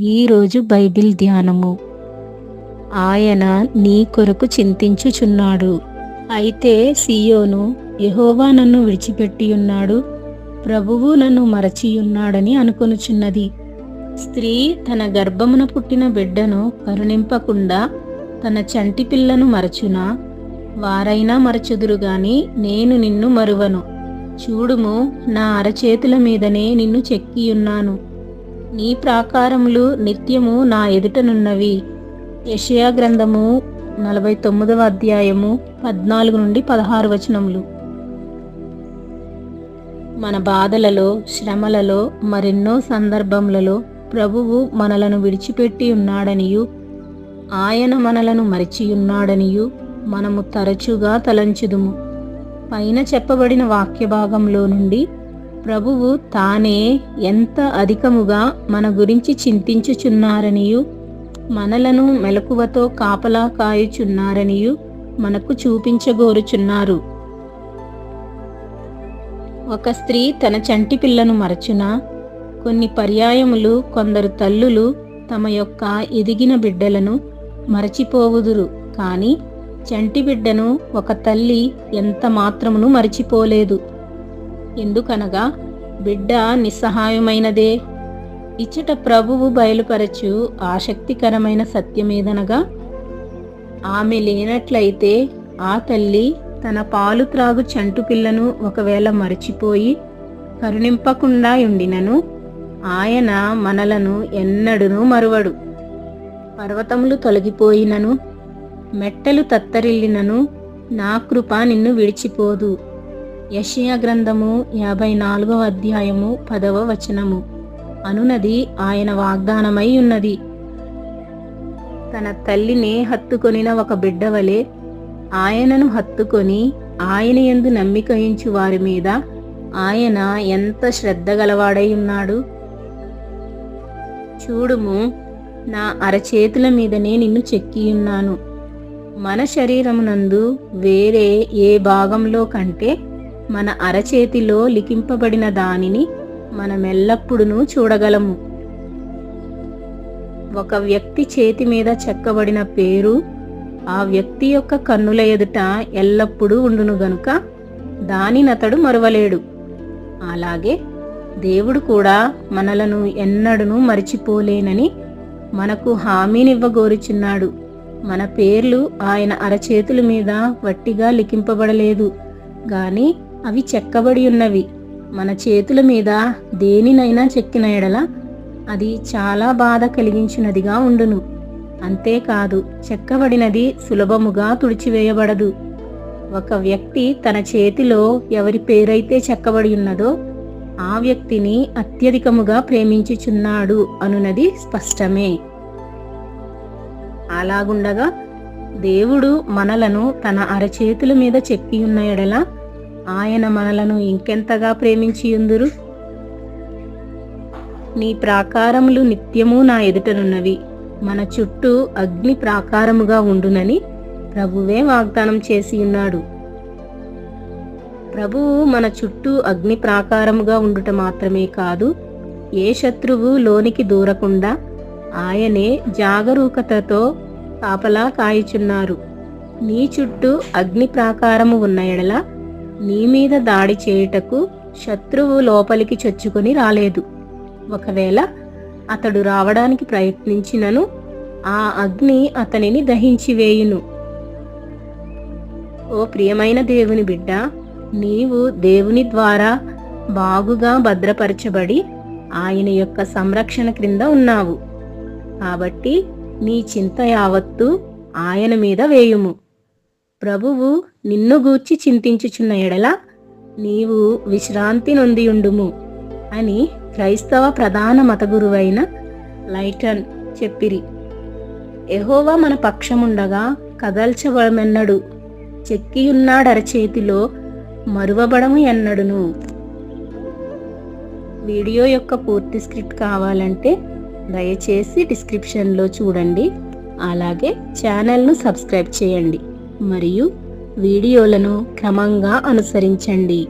ఈరోజు బైబిల్ ధ్యానము. ఆయన నీ కొరకు చింతించుచున్నాడు. అయితే సియోను యహోవా నన్ను విడిచిపెట్టి ఉన్నాడు ప్రభువు నన్ను మరచియున్నాడని అనుకొనుచున్నది. స్త్రీ తన గర్భమున పుట్టిన బిడ్డను కరుణింపకుండా తన చంటి పిల్లను మరచునా? వారైనా మరచుదురు గాని నేను నిన్ను మరువను. చూడుము నా అరచేతుల మీదనే నిన్ను చెక్కియున్నాను. నీ ప్రాకారములు నిత్యము నా ఎదుటనున్నవి యషయా గ్రంథము నలభై తొమ్మిదవ అధ్యాయము పద్నాలుగు నుండి పదహారు వచనములు. మన బాధలలో శ్రమలలో మరెన్నో సందర్భములలో ప్రభువు మనలను విడిచిపెట్టి ఉన్నాడనియు ఆయన మనలను మరిచియున్నాడనియు మనము తరచుగా తలంచుదుము. పైన చెప్పబడిన వాక్య భాగంలో నుండి ప్రభువు తానే ఎంత అధికముగా మన గురించి చింతించుచున్నారనియు? మనలను మెలకువతో కాపలా కాయుచున్నారనియు మనకు చూపించగోరుచున్నారు. ఒక స్త్రీ తన చంటి పిల్లను మరచునా? కొన్ని పర్యాయములు కొందరు తల్లులు తమ యొక్క ఎదిగిన బిడ్డలను మరచిపోవుదురు. కానీ చంటి బిడ్డను ఒక తల్లి ఎంత మాత్రమును మరచిపోలేదు. ఎందుకనగా బిడ్డ నిస్సహాయమైనదే. ఇచ్చట ప్రభువు బయలుపరచు ఆసక్తికరమైన సత్యమేదనగా ఆమె లేనట్లయితే ఆ తల్లి తన పాలు త్రాగు చంటు పిల్లను ఒకవేళ మరచిపోయి కరుణింపకుండా ఉండినను ఆయన మనలను ఎన్నడును మరువడు. పర్వతములు తొలగిపోయినను మెట్టలు తత్తరిల్లినను నా కృప నిన్ను విడిచిపోదు. యషియా గ్రంథము యాభై నాలుగవ అధ్యాయము పదవ వచనము. అనునది ఆయన వాగ్దానమై ఉన్నది. తన తల్లిని హత్తుకొనిన ఒక బిడ్డ వలె ఆయనను హత్తుకొని ఆయన ఎందు నమ్మికయించు వారి మీద ఆయన ఎంత శ్రద్ధ గలవాడై ఉన్నాడు? చూడుము నా అరచేతుల మీదనే నిన్ను చెక్కియున్నాను. మన శరీరమునందు వేరే ఏ భాగంలో కంటే మన అరచేతిలో లిఖింపబడిన దానిని మనమెల్లప్పుడూ చూడగలము. ఒక వ్యక్తి చేతి మీద చెక్కబడిన పేరు ఆ వ్యక్తి యొక్క కన్నుల ఎదుట ఎల్లప్పుడూ ఉండును గనుక దానినతడు మరువలేడు. అలాగే దేవుడు కూడా మనలను ఎన్నడూ మరిచిపోలేనని మనకు హామీనివ్వగోరుచున్నాడు. మన పేర్లు ఆయన అరచేతుల మీద వట్టిగా లిఖింపబడలేదు. కానీ అవి చెక్కబడి ఉన్నవి. మన చేతుల మీద దేనినైనా చెక్కిన ఎడల అది చాలా బాధ కలిగించినదిగా ఉండును. అంతేకాదు చెక్కబడినది సులభముగా తుడిచివేయబడదు. ఒక వ్యక్తి తన చేతిలో ఎవరి పేరైతే చెక్కబడి ఉన్నదో ఆ వ్యక్తిని అత్యధికముగా ప్రేమించుచున్నాడు అనునది స్పష్టమే. అలాగుండగా దేవుడు మనలను తన అరచేతుల మీద చెక్కి ఉన్న ఎడల ఆయన మనలను ఇంకెంతగా ప్రేమించియుందురు? నీ ప్రాకారములు నిత్యము నా ఎదుటనున్నవి. మన చుట్టూ అగ్ని ప్రాకారముగా ఉండునని ప్రభువే వాగ్దానం చేసి ఉన్నాడు ప్రభువు మన చుట్టూ అగ్ని ప్రాకారముగా ఉండుట మాత్రమే కాదు ఏ శత్రువు లోనికి దూరకుండా ఆయనే జాగరూకతతో కాపలా కాయుచున్నారు. నీ చుట్టూ అగ్ని ప్రాకారము ఉన్న ఎడల నీ మీద దాడి చేయుటకు శత్రువు లోపలికి చొచ్చుకొని రాలేదు. ఒకవేళ అతడు రావడానికి ప్రయత్నించినను ఆ అగ్ని అతనిని దహించి వేయును ఓ ప్రియమైన దేవుని బిడ్డ నీవు దేవుని ద్వారా బాగుగా భద్రపరచబడి ఆయన యొక్క సంరక్షణ క్రింద ఉన్నావు. కాబట్టి నీ చింత యావత్తు ఆయన మీద వేయుము. ప్రభువు నిన్ను గూర్చి చింతించుచున్న ఎడల నీవు విశ్రాంతి నొందియుండుము అని క్రైస్తవ ప్రధాన మత గురువైన లైటన్ చెప్పిరి. ఎహోవా మన పక్షముండగా కదల్చబడమెన్నడు చెక్కియున్నాడరచేతిలో మరువబడము ఎన్నడును. వీడియో యొక్క పూర్తి స్క్రిప్ట్ కావాలంటే దయచేసి డిస్క్రిప్షన్లో చూడండి. అలాగే ఛానల్ను సబ్స్క్రైబ్ చేయండి. మరియు వీడియోలను క్రమంగా అనుసరించండి.